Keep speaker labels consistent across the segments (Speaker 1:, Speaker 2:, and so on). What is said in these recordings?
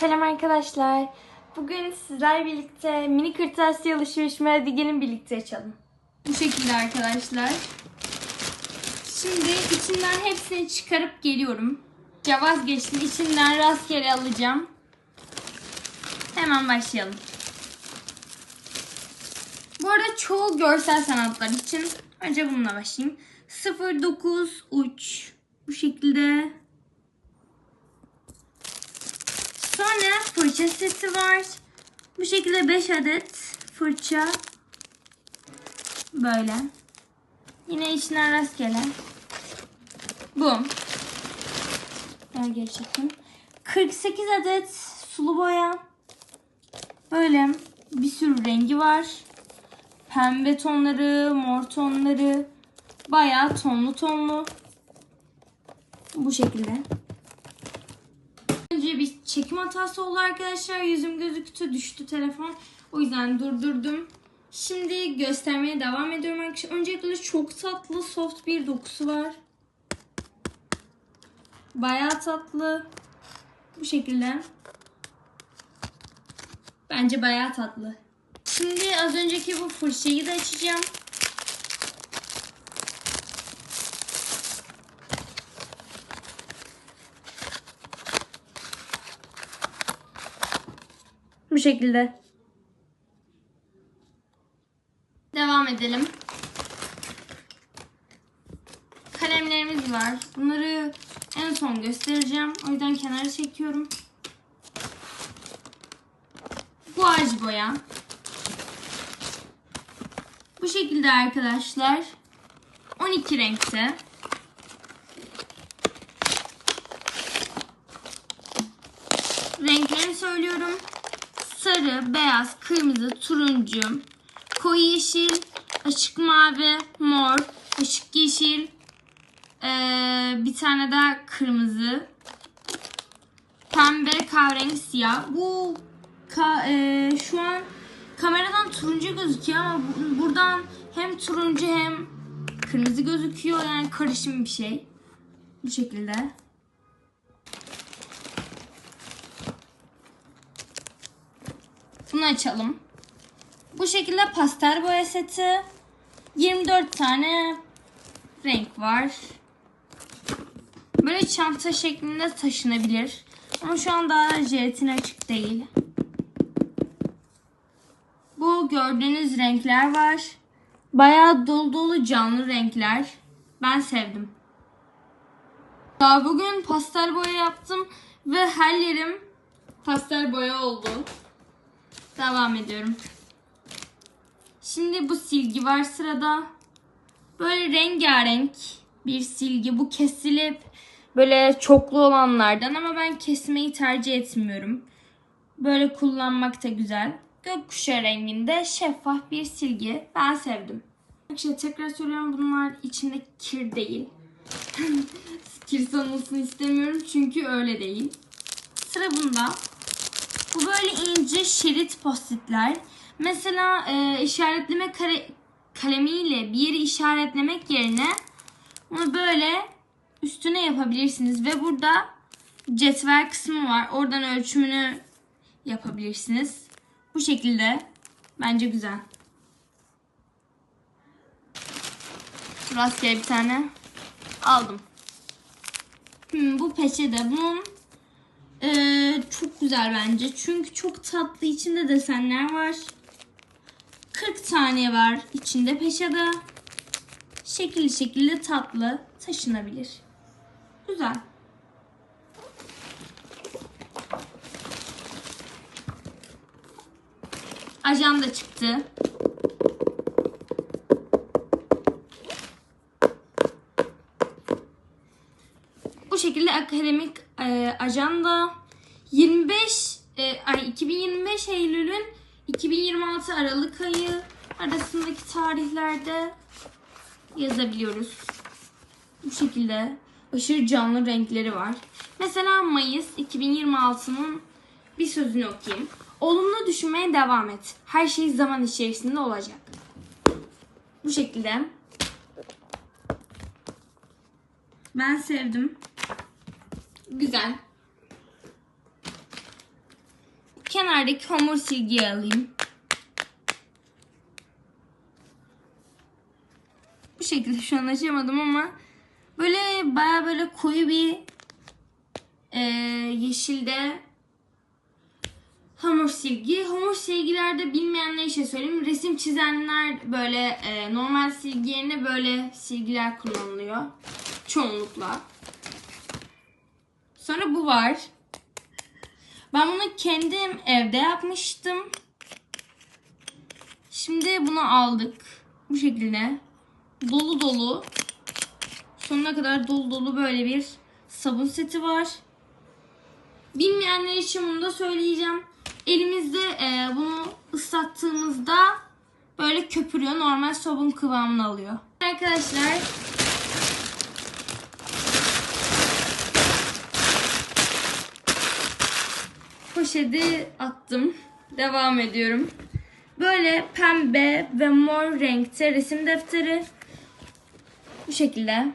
Speaker 1: Selam arkadaşlar. Bugün sizler birlikte mini kırtasiye alışverişimi hadi gelin birlikte açalım. Bu şekilde arkadaşlar. Şimdi içinden hepsini çıkarıp geliyorum. Ya vazgeçtim. İçinden rastgele alacağım. Hemen başlayalım. Bu arada çoğu görsel sanatlar için önce bununla başlayayım. 09 uç. Bu şekilde Sonra fırça seti var. Bu şekilde 5 adet fırça. Böyle. Yine içinden rastgele. Bu. Ben geri çekeyim. 48 adet sulu boya. Böyle bir sürü rengi var. Pembe tonları, mor tonları. Bayağı tonlu tonlu. Bu şekilde. Önce bir çekim hatası oldu arkadaşlar. Yüzüm gözüktü. Düştü telefon. O yüzden durdurdum. Şimdi göstermeye devam ediyorum arkadaşlar. Öncelikle çok tatlı soft bir dokusu var. Bayağı tatlı. Bu şekilde. Bence bayağı tatlı. Şimdi az önceki bu fırçayı da açacağım. Bu şekilde. Devam edelim. Kalemlerimiz var. Bunları en son göstereceğim. O yüzden kenara çekiyorum. Guaj boya. Bu şekilde arkadaşlar. 12 renkte. Renklerini söylüyorum sarı, beyaz, kırmızı, turuncu, koyu yeşil, açık mavi, mor, açık yeşil, ee, bir tane daha kırmızı, pembe, kahverengi, siyah. Bu ka, e, şu an kameradan turuncu gözüküyor ama bu- buradan hem turuncu hem kırmızı gözüküyor. Yani karışım bir şey. Bu şekilde. Bunu açalım. Bu şekilde pastel boya seti. 24 tane renk var. Böyle çanta şeklinde taşınabilir. Ama şu an daha jelatin açık değil. Bu gördüğünüz renkler var. Bayağı dolu dolu canlı renkler. Ben sevdim. Daha bugün pastel boya yaptım ve her yerim pastel boya oldu. Devam ediyorum. Şimdi bu silgi var sırada. Böyle rengarenk bir silgi. Bu kesilip böyle çoklu olanlardan ama ben kesmeyi tercih etmiyorum. Böyle kullanmak da güzel. Gökkuşağı renginde şeffaf bir silgi. Ben sevdim. İşte tekrar söylüyorum bunlar içinde kir değil. kir sanılsın istemiyorum çünkü öyle değil. Sıra bunda. Bu böyle ince şerit postitler. Mesela e, işaretleme kare, kalemiyle bir yeri işaretlemek yerine bunu böyle üstüne yapabilirsiniz. Ve burada cetvel kısmı var. Oradan ölçümünü yapabilirsiniz. Bu şekilde. Bence güzel. Rastgele bir tane aldım. Hmm, bu peçete. Bunun ee, çok güzel bence. Çünkü çok tatlı. içinde desenler var. 40 tane var içinde peşada. Şekilli şekilli tatlı. Taşınabilir. Güzel. Ajanda çıktı. Bu şekilde akademik e, ajanda 25 e, ay 2025 Eylül'ün 2026 Aralık ayı arasındaki tarihlerde yazabiliyoruz. Bu şekilde aşırı canlı renkleri var. Mesela Mayıs 2026'nın bir sözünü okuyayım. Olumlu düşünmeye devam et. Her şey zaman içerisinde olacak. Bu şekilde. Ben sevdim. Güzel. Kenardaki hamur silgiyi alayım. Bu şekilde şu an açamadım ama böyle baya böyle koyu bir e, yeşilde hamur silgi. Hamur silgilerde bilmeyenler için söyleyeyim. Resim çizenler böyle e, normal silgi yerine böyle silgiler kullanılıyor. Çoğunlukla. Sonra bu var. Ben bunu kendim evde yapmıştım. Şimdi bunu aldık. Bu şekilde. Dolu dolu. Sonuna kadar dolu dolu böyle bir sabun seti var. Bilmeyenler için bunu da söyleyeceğim. Elimizde e, bunu ıslattığımızda böyle köpürüyor. Normal sabun kıvamını alıyor. Arkadaşlar poşeti attım. Devam ediyorum. Böyle pembe ve mor renkte resim defteri. Bu şekilde.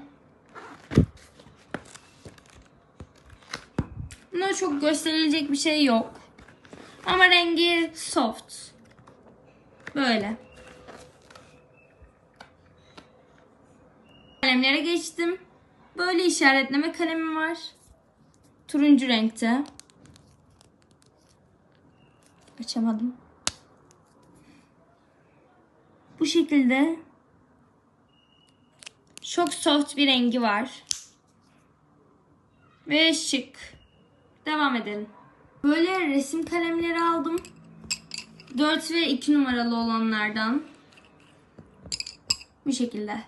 Speaker 1: Bunda çok gösterilecek bir şey yok. Ama rengi soft. Böyle. Kalemlere geçtim. Böyle işaretleme kalemim var. Turuncu renkte. Açamadım. Bu şekilde çok soft bir rengi var. Ve şık. Devam edelim. Böyle resim kalemleri aldım. 4 ve 2 numaralı olanlardan. Bu şekilde.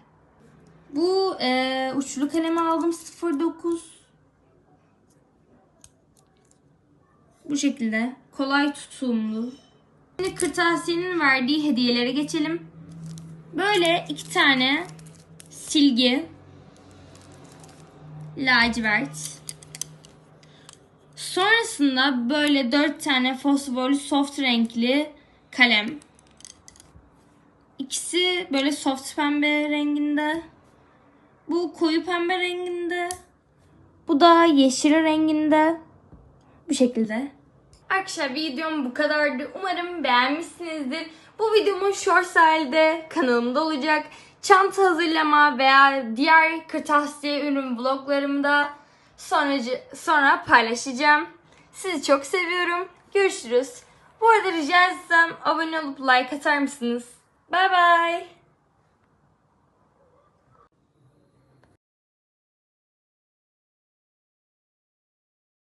Speaker 1: Bu e, uçlu kalemi aldım 09. Bu şekilde. Kolay tutumlu. Şimdi kırtasiyenin verdiği hediyelere geçelim. Böyle iki tane silgi. Lacivert. Sonrasında böyle dört tane fosforlu soft renkli kalem. İkisi böyle soft pembe renginde. Bu koyu pembe renginde. Bu da yeşil renginde. Bu şekilde. Arkadaşlar videom bu kadardı. Umarım beğenmişsinizdir. Bu videomun shorts halde kanalımda olacak. Çanta hazırlama veya diğer kırtasiye ürün vloglarımı da sonracı, sonra paylaşacağım. Sizi çok seviyorum. Görüşürüz. Bu arada rica etsem abone olup like atar mısınız? Bye bye.